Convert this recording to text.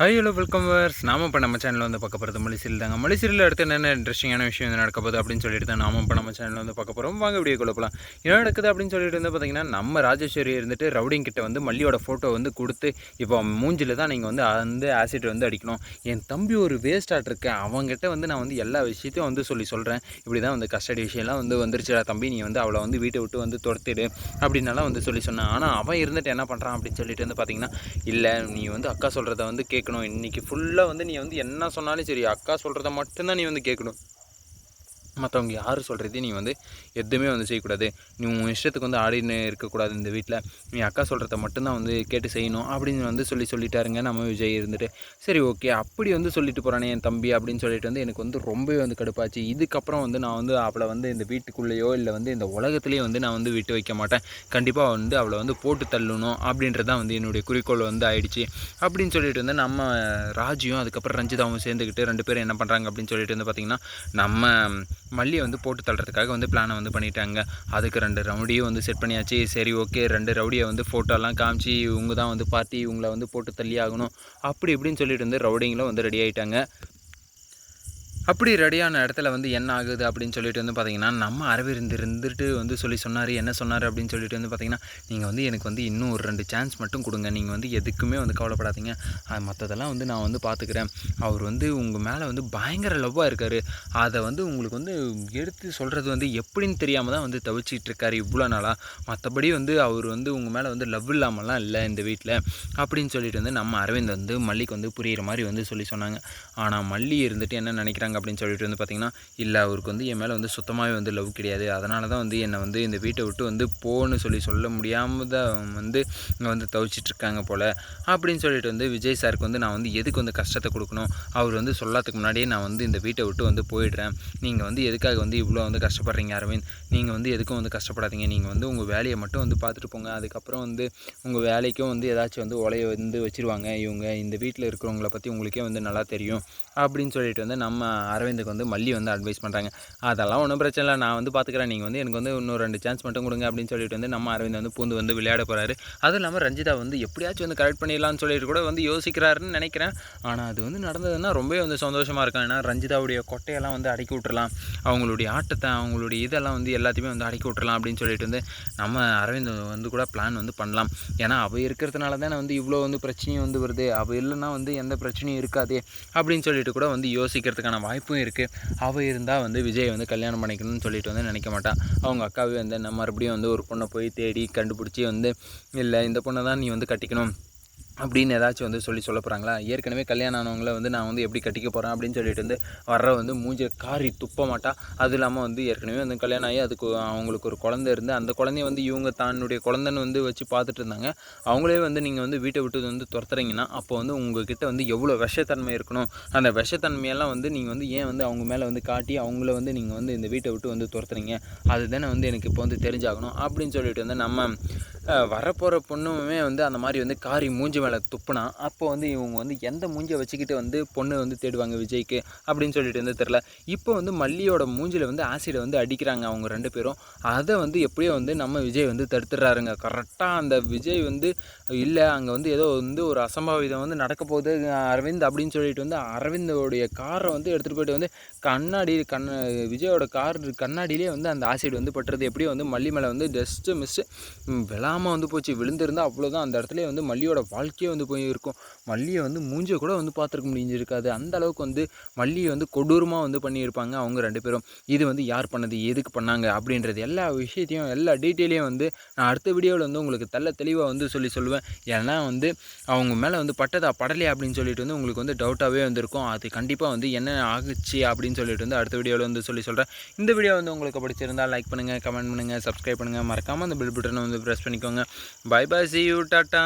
Hi hello welcome verse நாம இப்போ நம்ம சேனலில் வந்து பார்க்க போகிறது மலிசில் தாங்க. மலிசிலில் அடுத்து என்னென்ன இன்ட்ரெஸ்டிங்கான விஷயம் வந்து நடக்க போகுது அப்படின்னு சொல்லிட்டு தான் நாம இப்போ நம்ம சேனலில் வந்து பார்க்க போகிறோம் வாங்க வீடியோ குழப்பலாம் என்ன நடக்குது அப்படின்னு சொல்லிட்டு வந்து பார்த்தீங்கன்னா நம்ம ராஜேஸ்வரி இருந்துட்டு ரவுடிங் கிட்ட வந்து மல்லியோட ஃபோட்டோ வந்து கொடுத்து இப்போ மூஞ்சில் தான் நீங்கள் வந்து வந்து ஆசிட் வந்து அடிக்கணும். என் தம்பி ஒரு வேஸ்டாக இருக்கேன் அவங்ககிட்ட வந்து நான் வந்து எல்லா விஷயத்தையும் வந்து சொல்லி சொல்கிறேன் இப்படி தான் வந்து கஸ்டடி விஷயம்லாம் வந்து வந்துருச்சுடா தம்பி. நீ வந்து அவளை வந்து வீட்டை விட்டு வந்து துரத்திடு அப்படின்னாலாம் வந்து சொல்லி சொன்னான். ஆனால் அவன் இருந்துட்டு என்ன பண்ணுறான் அப்படின்னு சொல்லிட்டு வந்து பார்த்தீங்கன்னா இல்லை நீ வந்து அக்கா சொல்கிறத வந்து கேட்கணும். இன்றைக்கி ஃபுல்லாக வந்து நீ வந்து என்ன சொன்னாலும் சரி அக்கா சொல்கிறத மட்டும்தான் நீ வந்து கேட்கணும். மற்றவங்க யார் சொல்கிறதையும் நீ வந்து எதுவுமே வந்து செய்யக்கூடாது. நீ உன் இஷ்டத்துக்கு வந்து ஆடின்னு இருக்கக்கூடாது இந்த வீட்டில் நீ அக்கா சொல்கிறத மட்டும்தான் வந்து கேட்டு செய்யணும் அப்படின்னு வந்து சொல்லி சொல்லிட்டாருங்க நம்ம விஜய் இருந்துட்டு. சரி ஓகே. அப்படி வந்து சொல்லிட்டு போகிறானே என் தம்பி அப்படின்னு சொல்லிட்டு வந்து எனக்கு வந்து ரொம்பவே வந்து கடுப்பாச்சு. இதுக்கப்புறம் வந்து நான் வந்து அவளை வந்து இந்த வீட்டுக்குள்ளேயோ இல்லை வந்து இந்த உலகத்துலேயே வந்து நான் வந்து விட்டு வைக்க மாட்டேன். கண்டிப்பாக வந்து அவளை வந்து போட்டு தள்ளணும் அப்படின்றது தான் வந்து என்னுடைய குறிக்கோள் வந்து ஆயிடுச்சு. அப்படின்னு சொல்லிட்டு வந்து நம்ம ராஜியும் அதுக்கப்புறம் ரஞ்சிதாவும் சேர்ந்துக்கிட்டு ரெண்டு பேரும் என்ன பண்ணுறாங்க அப்படின்னு சொல்லிட்டு வந்து பார்த்திங்கன்னா நம்ம மல்லியை வந்து போட்டு தள்ளுறதுக்காக வந்து பிளானை வந்து பண்ணிட்டாங்க. அதுக்கு ரெண்டு ரவுடியும் வந்து செட் பண்ணியாச்சு. சரி ஓகே ரெண்டு ரவுடியை வந்து ஃபோட்டோலாம் காமிச்சு இவங்க தான் வந்து பார்ட்டி இவங்கள வந்து போட்டு தள்ளி ஆகணும். அப்படி இப்படின்னு சொல்லிட்டு வந்து ரவுடிங்களும் வந்து ரெடி ஆகிட்டாங்க அப்படி ரெடியான இடத்துல வந்து என்ன ஆகுது அப்படின்னு சொல்லிட்டு வந்து பார்த்தீங்கன்னா நம்ம அரவிந்த் இருந்துட்டு வந்து சொல்லி சொன்னார் என்ன சொன்னார் அப்படின்னு சொல்லிட்டு வந்து பார்த்தீங்கன்னா நீங்கள் வந்து எனக்கு வந்து இன்னும் ஒரு ரெண்டு சான்ஸ் மட்டும் கொடுங்க. நீங்கள் வந்து எதுக்குமே வந்து கவலைப்படாதீங்க. மற்றதெல்லாம் வந்து நான் வந்து பார்த்துக்கிறேன் அவர் வந்து உங்கள் மேலே வந்து பயங்கர லவ்வாக இருக்கார். அதை வந்து உங்களுக்கு வந்து எடுத்து சொல்கிறது வந்து எப்படின்னு தெரியாமல் தான் வந்து தவிச்சிட்டு இருக்காரு இவ்வளோ நாளாக மற்றபடி வந்து அவர் வந்து உங்கள் மேலே வந்து லவ் இல்லாமலாம் இல்லை இந்த வீட்டில் அப்படின்னு சொல்லிட்டு வந்து நம்ம அரவிந்த் வந்து மல்லிக்கு வந்து புரிகிற மாதிரி வந்து சொல்லி சொன்னாங்க. ஆனால் மல்லி இருந்துட்டு என்ன நினைக்கிறாங்க சொல்கிறாங்க அப்படின்னு சொல்லிட்டு வந்து பார்த்திங்கன்னா இல்லை அவருக்கு வந்து என் மேலே வந்து சுத்தமாகவே வந்து லவ் கிடையாது. அதனால தான் வந்து என்னை வந்து இந்த வீட்டை விட்டு வந்து போன்னு சொல்லி சொல்ல முடியாமல் தான் வந்து இங்கே வந்து தவிச்சிட்ருக்காங்க போல். அப்படின்னு சொல்லிட்டு வந்து விஜய் சாருக்கு வந்து நான் வந்து எதுக்கு வந்து கஷ்டத்தை கொடுக்கணும்? அவர் வந்து சொல்லாததுக்கு முன்னாடியே நான் வந்து இந்த வீட்டை விட்டு வந்து போயிடுறேன். நீங்கள் வந்து எதுக்காக வந்து இவ்வளோ வந்து கஷ்டப்படுறீங்க அரவிந்த்? நீங்கள் வந்து எதுக்கும் வந்து கஷ்டப்படாதீங்க. நீங்கள் வந்து உங்கள் வேலையை மட்டும் வந்து பார்த்துட்டு போங்க. அதுக்கப்புறம் வந்து உங்கள் வேலைக்கும் வந்து ஏதாச்சும் வந்து உலைய வந்து வச்சுருவாங்க. இவங்க இந்த வீட்டில் இருக்கிறவங்கள பற்றி உங்களுக்கே வந்து நல்லா தெரியும். அப்படின்னு சொல்லிட்டு வந்து நம்ம அரவிந்துக்கு வந்து மல்லி வந்து அட்வைஸ் பண்ணுறாங்க அதெல்லாம் ஒன்றும் பிரச்சனை இல்லை. நான் வந்து பார்த்துக்கிறேன் நீங்கள் வந்து எனக்கு வந்து இன்னும் ரெண்டு சான்ஸ் மட்டும் கொடுங்க அப்படின்னு சொல்லிட்டு வந்து நம்ம அரவிந்த் வந்து பூந்து வந்து விளையாட போகிறாரு அதுவும் இல்லாமல் ரஞ்சிதா வந்து எப்படியாச்சும் வந்து கரெக்ட் பண்ணிடலாம்னு சொல்லிட்டு கூட வந்து யோசிக்கிறாருன்னு நினைக்கிறேன். ஆனால் அது வந்து நடந்ததுன்னா ரொம்பவே வந்து சந்தோஷமாக இருக்கும். ஏன்னா ரஞ்சிதாவுடைய கொட்டையெல்லாம் வந்து அடக்கி விட்டுறலாம். அவங்களுடைய ஆட்டத்தை அவங்களுடைய இதெல்லாம் வந்து எல்லாத்தையுமே வந்து அடக்கி விட்டுறலாம் அப்படின்னு சொல்லிட்டு வந்து நம்ம அரவிந்த் வந்து கூட பிளான் வந்து பண்ணலாம். ஏன்னா அவள் இருக்கிறதுனால தானே வந்து இவ்வளோ வந்து பிரச்சனையும் வந்து வருது. அவள் இல்லைன்னா வந்து எந்த பிரச்சனையும் இருக்காது அப்படின்னு சொல்லிட்டு கூட வந்து யோசிக்கிறதுக்கான வாய்ப்பும் இருக்குது அவள் இருந்தால் வந்து விஜய் வந்து கல்யாணம் பண்ணிக்கணும்னு சொல்லிட்டு வந்து நினைக்க மாட்டான் அவங்க அக்காவே வந்து நம்ம மறுபடியும் வந்து ஒரு பொண்ணை போய் தேடி கண்டுபிடிச்சி வந்து இல்லை இந்த பொண்ணை தான் நீ வந்து கட்டிக்கணும். அப்படின்னு ஏதாச்சும் வந்து சொல்லி சொல்ல போகிறாங்களா ஏற்கனவே கல்யாணம் ஆனவங்களை வந்து நான் வந்து எப்படி கட்டிக்க போகிறேன் அப்படின்னு சொல்லிட்டு வந்து வர்ற வந்து மூஞ்சி காரி துப்ப மாட்டா. அது இல்லாமல் வந்து ஏற்கனவே வந்து கல்யாணம் ஆகி அதுக்கு அவங்களுக்கு ஒரு குழந்தை இருந்து அந்த குழந்தைய வந்து இவங்க தன்னுடைய குழந்தைன்னு வந்து வச்சு பார்த்துட்டு இருந்தாங்க. அவங்களே வந்து நீங்கள் வந்து வீட்டை விட்டு வந்து துரத்துறீங்கன்னா அப்போ வந்து உங்ககிட்ட வந்து எவ்வளோ விஷத்தன்மை இருக்கணும்? அந்த விஷத்தன்மையெல்லாம் வந்து நீங்கள் வந்து ஏன் வந்து அவங்க மேலே வந்து காட்டி அவங்கள வந்து நீங்கள் வந்து இந்த வீட்டை விட்டு வந்து துரத்துறீங்க? அதுதானே வந்து எனக்கு இப்போ வந்து தெரிஞ்சாகணும் அப்படின்னு சொல்லிட்டு வந்து நம்ம வரப்போகிற பொண்ணுமே வந்து அந்த மாதிரி வந்து காரி மூஞ்சி மேலே துப்புனா அப்போ வந்து இவங்க வந்து எந்த மூஞ்சியை வச்சுக்கிட்டு வந்து பொண்ணு வந்து தேடுவாங்க விஜய்க்கு அப்படின்னு சொல்லிட்டு வந்து தெரில இப்போ வந்து மல்லியோட மூஞ்சியில் வந்து ஆசிடை வந்து அடிக்கிறாங்க அவங்க ரெண்டு பேரும். அதை வந்து எப்படியோ வந்து நம்ம விஜய் வந்து தடுத்துடுறாருங்க. கரெக்டாக அந்த விஜய் வந்து இல்லை அங்கே வந்து ஏதோ வந்து ஒரு அசம்பாவிதம் வந்து நடக்க போகுது அரவிந்த் அப்படின்னு சொல்லிட்டு வந்து அரவிந்தோடைய காரை வந்து எடுத்துகிட்டு போயிட்டு வந்து கண்ணாடி கண் விஜயோட கார் கண்ணாடியிலே வந்து அந்த ஆசிட் வந்து பட்டுறது எப்படியோ வந்து மல்லி மேலே வந்து ஜஸ்ட்டு மிஸ்ட்டு விழாமல் வந்து போச்சு. விழுந்திருந்தால் அவ்வளோதான் அந்த இடத்துல வந்து மல்லியோட வாழ்க்கையே வந்து போய் இருக்கும் மல்லியை வந்து மூஞ்சியை கூட வந்து பார்த்துருக்க முடிஞ்சிருக்காது. அந்த அளவுக்கு வந்து மல்லியை வந்து கொடூரமாக வந்து பண்ணியிருப்பாங்க அவங்க ரெண்டு பேரும். இது வந்து யார் பண்ணது? எதுக்கு பண்ணாங்க? அப்படின்றது எல்லா விஷயத்தையும் எல்லா டீட்டெயிலையும் வந்து நான் அடுத்த வீடியோவில் வந்து உங்களுக்கு தெல்ல தெளிவாக வந்து சொல்லி சொல்லுவேன். ஏன்னா வந்து அவங்க மேலே வந்து பட்டதா படலையா அப்படின்னு சொல்லிட்டு வந்து உங்களுக்கு வந்து டவுட்டாகவே வந்திருக்கும். அது கண்டிப்பாக வந்து என்ன ஆகுச்சு அப்படின்னு சொல்லிட்டு வந்து அடுத்த வீடியோவில் வந்து சொல்லி சொல்கிறேன் இந்த வீடியோ வந்து உங்களுக்கு பிடிச்சிருந்தால் லைக் பண்ணுங்கள் கமெண்ட் பண்ணுங்கள் சப்ஸ்கிரைப் பண்ணுங்கள் மறக்காமல் அந்த பில் பட்டனை வந்து ப்ரெஸ் பண்ணிக்கோங்க bye bye see you tata